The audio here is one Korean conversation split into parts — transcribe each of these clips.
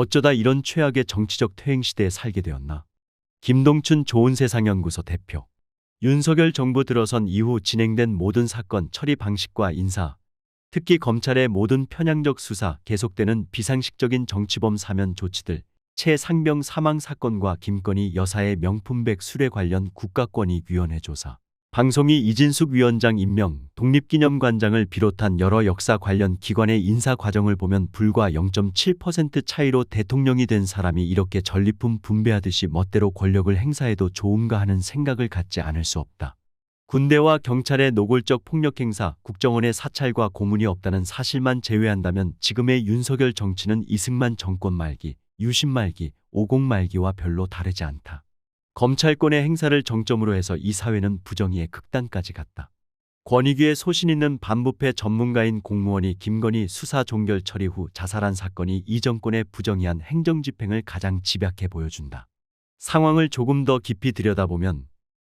어쩌다 이런 최악의 정치적 퇴행 시대에 살게 되었나? 김동춘 좋은 세상 연구소 대표. 윤석열 정부 들어선 이후 진행된 모든 사건 처리 방식과 인사, 특히 검찰의 모든 편향적 수사, 계속되는 비상식적인 정치범 사면 조치들, 최상병 사망 사건과 김건희 여사의 명품백 수뢰 관련 국가권익위원회 조사, 방송이 이진숙 위원장 임명, 독립기념관장을 비롯한 여러 역사 관련 기관의 인사 과정을 보면 불과 0.7% 차이로 대통령이 된 사람이 이렇게 전리품 분배하듯이 멋대로 권력을 행사해도 좋은가 하는 생각을 갖지 않을 수 없다. 군대와 경찰의 노골적 폭력 행사, 국정원의 사찰과 고문이 없다는 사실만 제외한다면 지금의 윤석열 정치는 이승만 정권 말기, 유신 말기, 오공 말기와 별로 다르지 않다. 검찰권의 행사를 정점으로 해서 이 사회는 부정의의 극단까지 갔다. 권익위의 소신 있는 반부패 전문가인 공무원이 김건희 수사 종결 처리 후 자살한 사건이 이 정권의 부정의한 행정 집행을 가장 집약해 보여준다. 상황을 조금 더 깊이 들여다보면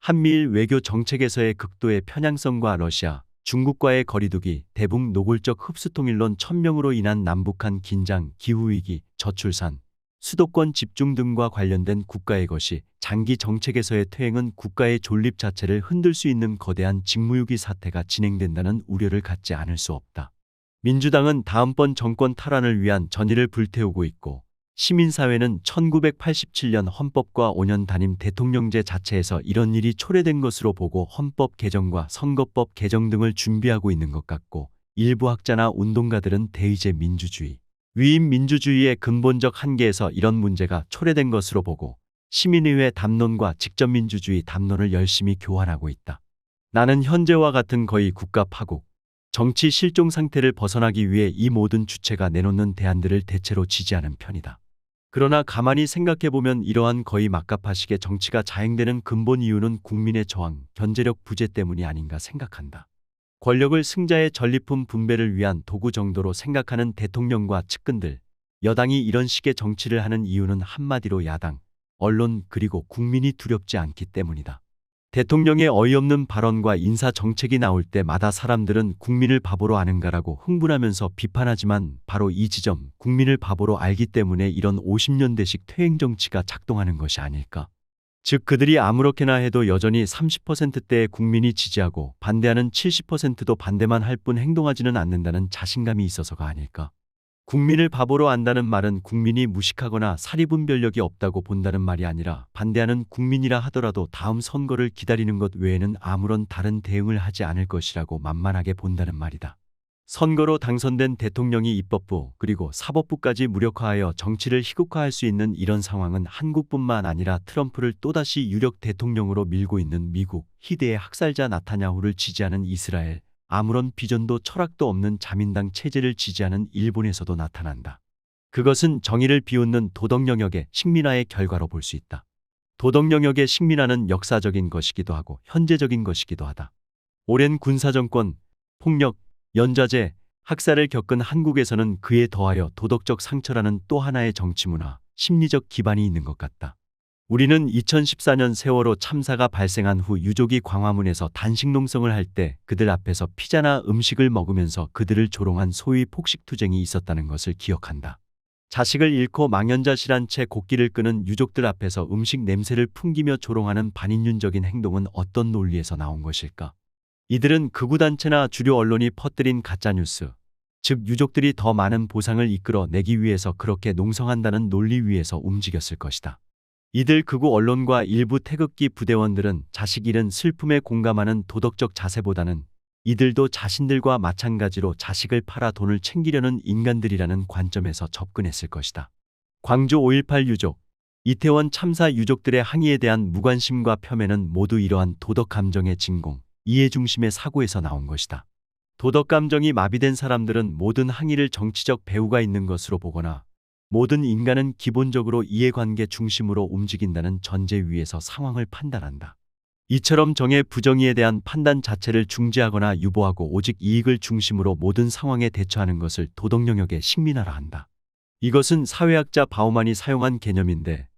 한미일 외교 정책에서의 극도의 편향성과 러시아, 중국과의 거리두기, 대북 노골적 흡수통일론 천명으로 인한 남북한 긴장, 기후위기, 저출산, 수도권 집중 등과 관련된 국가의 것이 장기 정책에서의 퇴행은 국가의 존립 자체를 흔들 수 있는 거대한 직무유기 사태가 진행된다는 우려를 갖지 않을 수 없다. 민주당은 다음번 정권 탈환을 위한 전의를 불태우고 있고 시민사회는 1987년 헌법과 5년 단임 대통령제 자체에서 이런 일이 초래된 것으로 보고 헌법 개정과 선거법 개정 등을 준비하고 있는 것 같고 일부 학자나 운동가들은 대의제 민주주의, 위임 민주주의의 근본적 한계에서 이런 문제가 초래된 것으로 보고 시민의회 담론과 직접 민주주의 담론을 열심히 교환하고 있다. 나는 현재와 같은 거의 국가 파국, 정치 실종 상태를 벗어나기 위해 이 모든 주체가 내놓는 대안들을 대체로 지지하는 편이다. 그러나 가만히 생각해보면 이러한 거의 막가파식의 정치가 자행되는 근본 이유는 국민의 저항, 견제력 부재 때문이 아닌가 생각한다. 권력을 승자의 전리품 분배를 위한 도구 정도로 생각하는 대통령과 측근들, 여당이 이런 식의 정치를 하는 이유는 한마디로 야당, 언론 그리고 국민이 두렵지 않기 때문이다. 대통령의 어이없는 발언과 인사 정책이 나올 때마다 사람들은 국민을 바보로 아는가라고 흥분하면서 비판하지만 바로 이 지점, 국민을 바보로 알기 때문에 이런 50년대식 퇴행 정치가 작동하는 것이 아닐까. 즉 그들이 아무렇게나 해도 여전히 30%대의 국민이 지지하고 반대하는 70%도 반대만 할 뿐 행동하지는 않는다는 자신감이 있어서가 아닐까. 국민을 바보로 안다는 말은 국민이 무식하거나 사리분별력이 없다고 본다는 말이 아니라 반대하는 국민이라 하더라도 다음 선거를 기다리는 것 외에는 아무런 다른 대응을 하지 않을 것이라고 만만하게 본다는 말이다. 선거로 당선된 대통령이 입법부 그리고 사법부까지 무력화하여 정치를 희국화할 수 있는 이런 상황은 한국뿐만 아니라 트럼프를 또다시 유력 대통령으로 밀고 있는 미국, 희대의 학살자 나타냐후를 지지하는 이스라엘, 아무런 비전도 철학도 없는 자민당 체제를 지지하는 일본에서도 나타난다. 그것은 정의를 비웃는 도덕 영역의 식민화의 결과로 볼 수 있다. 도덕 영역의 식민화는 역사적인 것이기도 하고 현재적인 것이기도 하다. 오랜 군사정권, 폭력, 연좌제, 학살을 겪은 한국에서는 그에 더하여 도덕적 상처라는 또 하나의 정치문화, 심리적 기반이 있는 것 같다. 우리는 2014년 세월호 참사가 발생한 후 유족이 광화문에서 단식 농성을 할 때 그들 앞에서 피자나 음식을 먹으면서 그들을 조롱한 소위 폭식투쟁이 있었다는 것을 기억한다. 자식을 잃고 망연자실한 채 곡기를 끄는 유족들 앞에서 음식 냄새를 풍기며 조롱하는 반인륜적인 행동은 어떤 논리에서 나온 것일까? 이들은 극우단체나 주류 언론이 퍼뜨린 가짜뉴스, 즉 유족들이 더 많은 보상을 이끌어 내기 위해서 그렇게 농성한다는 논리 위에서 움직였을 것이다. 이들 극우 언론과 일부 태극기 부대원들은 자식 잃은 슬픔에 공감하는 도덕적 자세보다는 이들도 자신들과 마찬가지로 자식을 팔아 돈을 챙기려는 인간들이라는 관점에서 접근했을 것이다. 광주 5.18 유족, 이태원 참사 유족들의 항의에 대한 무관심과 폄훼는 모두 이러한 도덕 감정의 진공, 이해 중심의 사고에서 나온 것이다. 도덕 감정이 마비된 사람들은 모든 항의를 정치적 배후가 있는 것으로 보거나 모든 인간은 기본적으로 이해관계 중심으로 움직인다는 전제 위에서 상황을 판단한다. 이처럼 정의 부정의에 대한 판단 자체를 중지하거나 유보하고 오직 이익을 중심으로 모든 상황에 대처하는 것을 도덕 영역의 식민화라 한다. 이것은 사회학자 바우만이 사용한 개념인데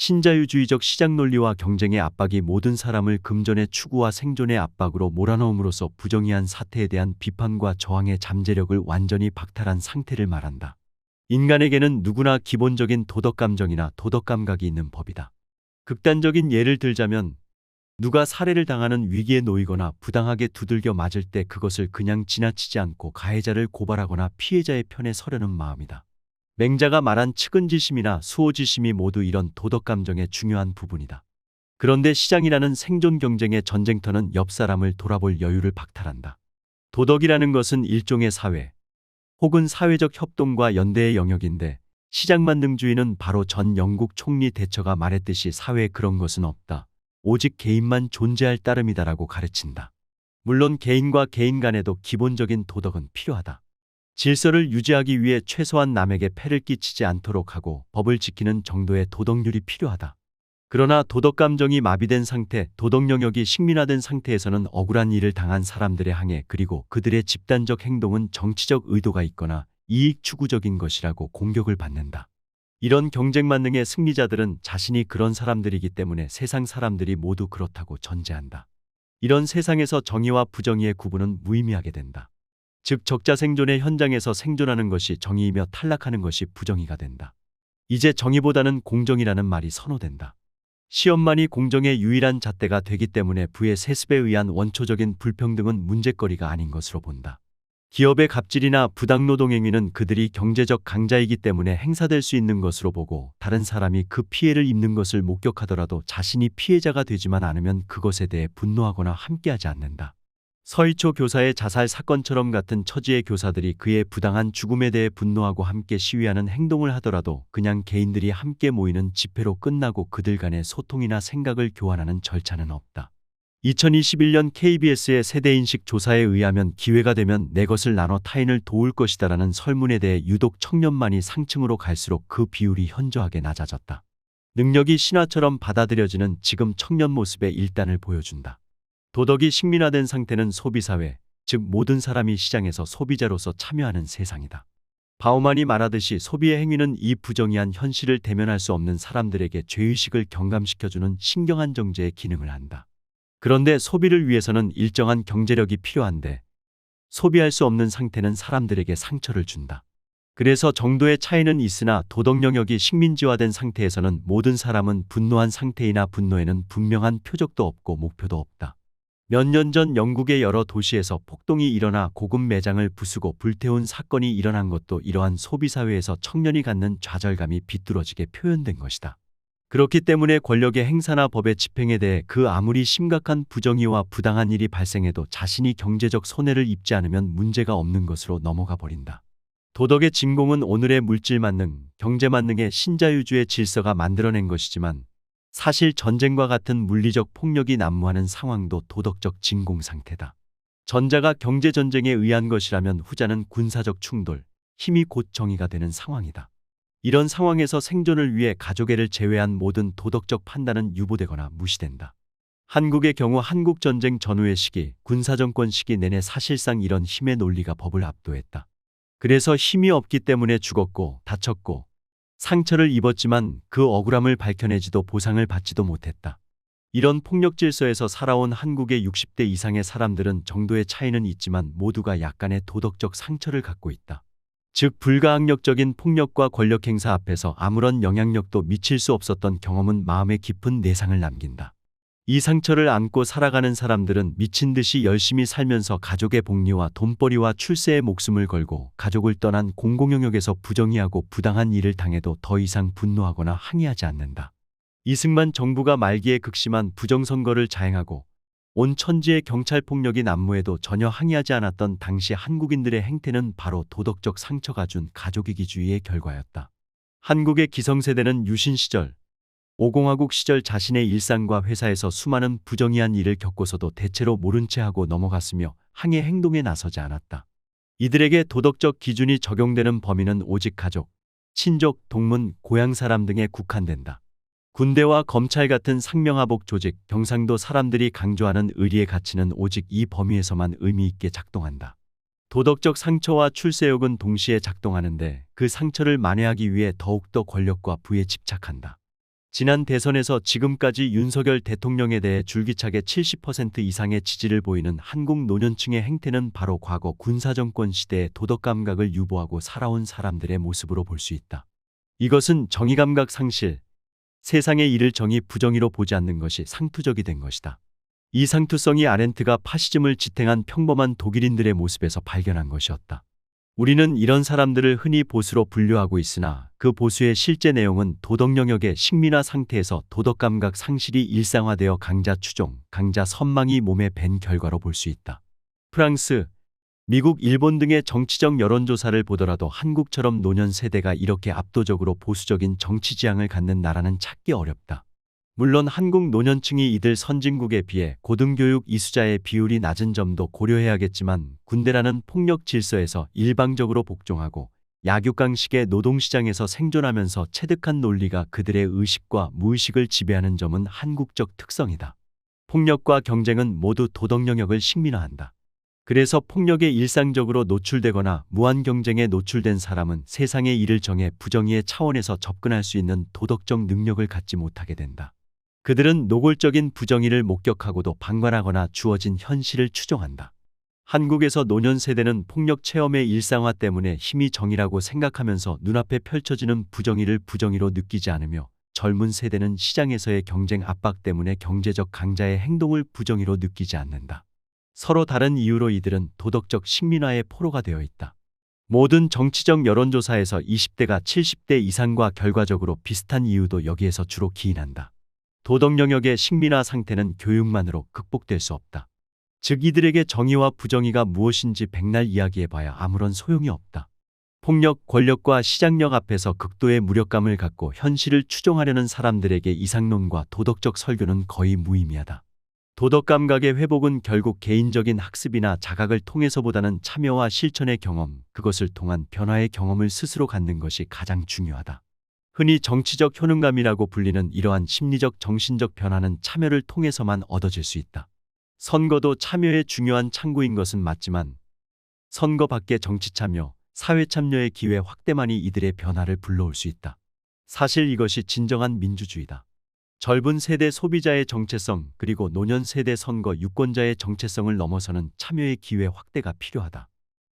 신자유주의적 시장 논리와 경쟁의 압박이 모든 사람을 금전의 추구와 생존의 압박으로 몰아넣음으로써 부정의한 사태에 대한 비판과 저항의 잠재력을 완전히 박탈한 상태를 말한다. 인간에게는 누구나 기본적인 도덕 감정이나 도덕 감각이 있는 법이다. 극단적인 예를 들자면 누가 살해를 당하는 위기에 놓이거나 부당하게 두들겨 맞을 때 그것을 그냥 지나치지 않고 가해자를 고발하거나 피해자의 편에 서려는 마음이다. 맹자가 말한 측은지심이나 수호지심이 모두 이런 도덕 감정의 중요한 부분이다. 그런데 시장이라는 생존 경쟁의 전쟁터는 옆 사람을 돌아볼 여유를 박탈한다. 도덕이라는 것은 일종의 사회 혹은 사회적 협동과 연대의 영역인데 시장 만능주의는 바로 전 영국 총리 대처가 말했듯이 사회에 그런 것은 없다. 오직 개인만 존재할 따름이다라고 가르친다. 물론 개인과 개인 간에도 기본적인 도덕은 필요하다. 질서를 유지하기 위해 최소한 남에게 폐를 끼치지 않도록 하고 법을 지키는 정도의 도덕률이 필요하다. 그러나 도덕 감정이 마비된 상태, 도덕 영역이 식민화된 상태에서는 억울한 일을 당한 사람들의 항해 그리고 그들의 집단적 행동은 정치적 의도가 있거나 이익 추구적인 것이라고 공격을 받는다. 이런 경쟁 만능의 승리자들은 자신이 그런 사람들이기 때문에 세상 사람들이 모두 그렇다고 전제한다. 이런 세상에서 정의와 부정의의 구분은 무의미하게 된다. 즉 적자 생존의 현장에서 생존하는 것이 정의이며 탈락하는 것이 부정의가 된다. 이제 정의보다는 공정이라는 말이 선호된다. 시험만이 공정의 유일한 잣대가 되기 때문에 부의 세습에 의한 원초적인 불평등은 문제거리가 아닌 것으로 본다. 기업의 갑질이나 부당노동 행위는 그들이 경제적 강자이기 때문에 행사될 수 있는 것으로 보고 다른 사람이 그 피해를 입는 것을 목격하더라도 자신이 피해자가 되지만 않으면 그것에 대해 분노하거나 함께하지 않는다. 서희초 교사의 자살 사건처럼 같은 처지의 교사들이 그의 부당한 죽음에 대해 분노하고 함께 시위하는 행동을 하더라도 그냥 개인들이 함께 모이는 집회로 끝나고 그들 간의 소통이나 생각을 교환하는 절차는 없다. 2021년 KBS의 세대인식 조사에 의하면 기회가 되면 내 것을 나눠 타인을 도울 것이다라는 설문에 대해 유독 청년만이 상층으로 갈수록 그 비율이 현저하게 낮아졌다. 능력이 신화처럼 받아들여지는 지금 청년 모습의 일단을 보여준다. 도덕이 식민화된 상태는 소비사회, 즉 모든 사람이 시장에서 소비자로서 참여하는 세상이다. 바우만이 말하듯이 소비의 행위는 이 부정의한 현실을 대면할 수 없는 사람들에게 죄의식을 경감시켜주는 신경한 정제의 기능을 한다. 그런데 소비를 위해서는 일정한 경제력이 필요한데 소비할 수 없는 상태는 사람들에게 상처를 준다. 그래서 정도의 차이는 있으나 도덕 영역이 식민지화된 상태에서는 모든 사람은 분노한 상태이나 분노에는 분명한 표적도 없고 목표도 없다. 몇 년 전 영국의 여러 도시에서 폭동이 일어나 고급 매장을 부수고 불태운 사건이 일어난 것도 이러한 소비사회에서 청년이 갖는 좌절감이 비뚤어지게 표현된 것이다. 그렇기 때문에 권력의 행사나 법의 집행에 대해 그 아무리 심각한 부정의와 부당한 일이 발생해도 자신이 경제적 손해를 입지 않으면 문제가 없는 것으로 넘어가 버린다. 도덕의 진공은 오늘의 물질 만능, 경제 만능의 신자유주의 질서가 만들어낸 것이지만 사실 전쟁과 같은 물리적 폭력이 난무하는 상황도 도덕적 진공 상태다. 전자가 경제 전쟁에 의한 것이라면 후자는 군사적 충돌, 힘이 곧 정의가 되는 상황이다. 이런 상황에서 생존을 위해 가족애를 제외한 모든 도덕적 판단은 유보되거나 무시된다. 한국의 경우 한국전쟁 전후의 시기, 군사정권 시기 내내 사실상 이런 힘의 논리가 법을 압도했다. 그래서 힘이 없기 때문에 죽었고 다쳤고 상처를 입었지만 그 억울함을 밝혀내지도 보상을 받지도 못했다. 이런 폭력 질서에서 살아온 한국의 60대 이상의 사람들은 정도의 차이는 있지만 모두가 약간의 도덕적 상처를 갖고 있다. 즉 불가항력적인 폭력과 권력 행사 앞에서 아무런 영향력도 미칠 수 없었던 경험은 마음에 깊은 내상을 남긴다. 이 상처를 안고 살아가는 사람들은 미친 듯이 열심히 살면서 가족의 복리와 돈벌이와 출세에 목숨을 걸고 가족을 떠난 공공영역에서 부정의하고 부당한 일을 당해도 더 이상 분노하거나 항의하지 않는다. 이승만 정부가 말기에 극심한 부정선거를 자행하고 온 천지의 경찰 폭력이 난무해도 전혀 항의하지 않았던 당시 한국인들의 행태는 바로 도덕적 상처가 준 가족이기주의의 결과였다. 한국의 기성세대는 유신 시절, 오공화국 시절 자신의 일상과 회사에서 수많은 부정의한 일을 겪고서도 대체로 모른 채 하고 넘어갔으며 항해 행동에 나서지 않았다. 이들에게 도덕적 기준이 적용되는 범위는 오직 가족, 친족, 동문, 고향 사람 등에 국한된다. 군대와 검찰 같은 상명하복 조직, 경상도 사람들이 강조하는 의리의 가치는 오직 이 범위에서만 의미 있게 작동한다. 도덕적 상처와 출세욕은 동시에 작동하는데 그 상처를 만회하기 위해 더욱더 권력과 부에 집착한다. 지난 대선에서 지금까지 윤석열 대통령에 대해 줄기차게 70% 이상의 지지를 보이는 한국 노년층의 행태는 바로 과거 군사정권 시대의 도덕 감각을 유보하고 살아온 사람들의 모습으로 볼 수 있다. 이것은 정의감각 상실, 세상의 일을 정의 부정의로 보지 않는 것이 상투적이 된 것이다. 이 상투성이 아렌트가 파시즘을 지탱한 평범한 독일인들의 모습에서 발견한 것이었다. 우리는 이런 사람들을 흔히 보수로 분류하고 있으나 그 보수의 실제 내용은 도덕 영역의 식민화 상태에서 도덕 감각 상실이 일상화되어 강자 추종, 강자 선망이 몸에 밴 결과로 볼 수 있다. 프랑스, 미국, 일본 등의 정치적 여론조사를 보더라도 한국처럼 노년 세대가 이렇게 압도적으로 보수적인 정치 지향을 갖는 나라는 찾기 어렵다. 물론 한국 노년층이 이들 선진국에 비해 고등교육 이수자의 비율이 낮은 점도 고려해야겠지만 군대라는 폭력 질서에서 일방적으로 복종하고 약육강식의 노동시장에서 생존하면서 체득한 논리가 그들의 의식과 무의식을 지배하는 점은 한국적 특성이다. 폭력과 경쟁은 모두 도덕 영역을 식민화한다. 그래서 폭력에 일상적으로 노출되거나 무한 경쟁에 노출된 사람은 세상의 일을 정해 부정의의 차원에서 접근할 수 있는 도덕적 능력을 갖지 못하게 된다. 그들은 노골적인 부정의를 목격하고도 방관하거나 주어진 현실을 추종한다. 한국에서 노년 세대는 폭력 체험의 일상화 때문에 힘이 정의라고 생각하면서 눈앞에 펼쳐지는 부정의를 부정의로 느끼지 않으며 젊은 세대는 시장에서의 경쟁 압박 때문에 경제적 강자의 행동을 부정의로 느끼지 않는다. 서로 다른 이유로 이들은 도덕적 식민화의 포로가 되어 있다. 모든 정치적 여론조사에서 20대가 70대 이상과 결과적으로 비슷한 이유도 여기에서 주로 기인한다. 도덕 영역의 식민화 상태는 교육만으로 극복될 수 없다. 즉 이들에게 정의와 부정의가 무엇인지 백날 이야기해봐야 아무런 소용이 없다. 폭력, 권력과 시장력 앞에서 극도의 무력감을 갖고 현실을 추종하려는 사람들에게 이상론과 도덕적 설교는 거의 무의미하다. 도덕 감각의 회복은 결국 개인적인 학습이나 자각을 통해서보다는 참여와 실천의 경험, 그것을 통한 변화의 경험을 스스로 갖는 것이 가장 중요하다. 흔히 정치적 효능감이라고 불리는 이러한 심리적 정신적 변화는 참여를 통해서만 얻어질 수 있다. 선거도 참여의 중요한 창구인 것은 맞지만 선거 밖의 정치 참여, 사회 참여의 기회 확대만이 이들의 변화를 불러올 수 있다. 사실 이것이 진정한 민주주의다. 젊은 세대 소비자의 정체성 그리고 노년 세대 선거 유권자의 정체성을 넘어서는 참여의 기회 확대가 필요하다.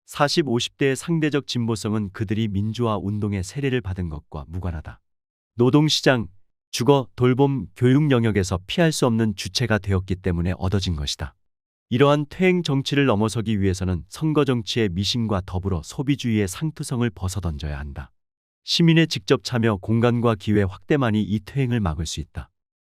40, 50대의 상대적 진보성은 그들이 민주화 운동의 세례를 받은 것과 무관하다. 노동시장, 주거, 돌봄, 교육 영역에서 피할 수 없는 주체가 되었기 때문에 얻어진 것이다. 이러한 퇴행 정치를 넘어서기 위해서는 선거 정치의 미신과 더불어 소비주의의 상투성을 벗어던져야 한다. 시민의 직접 참여, 공간과 기회 확대만이 이 퇴행을 막을 수 있다.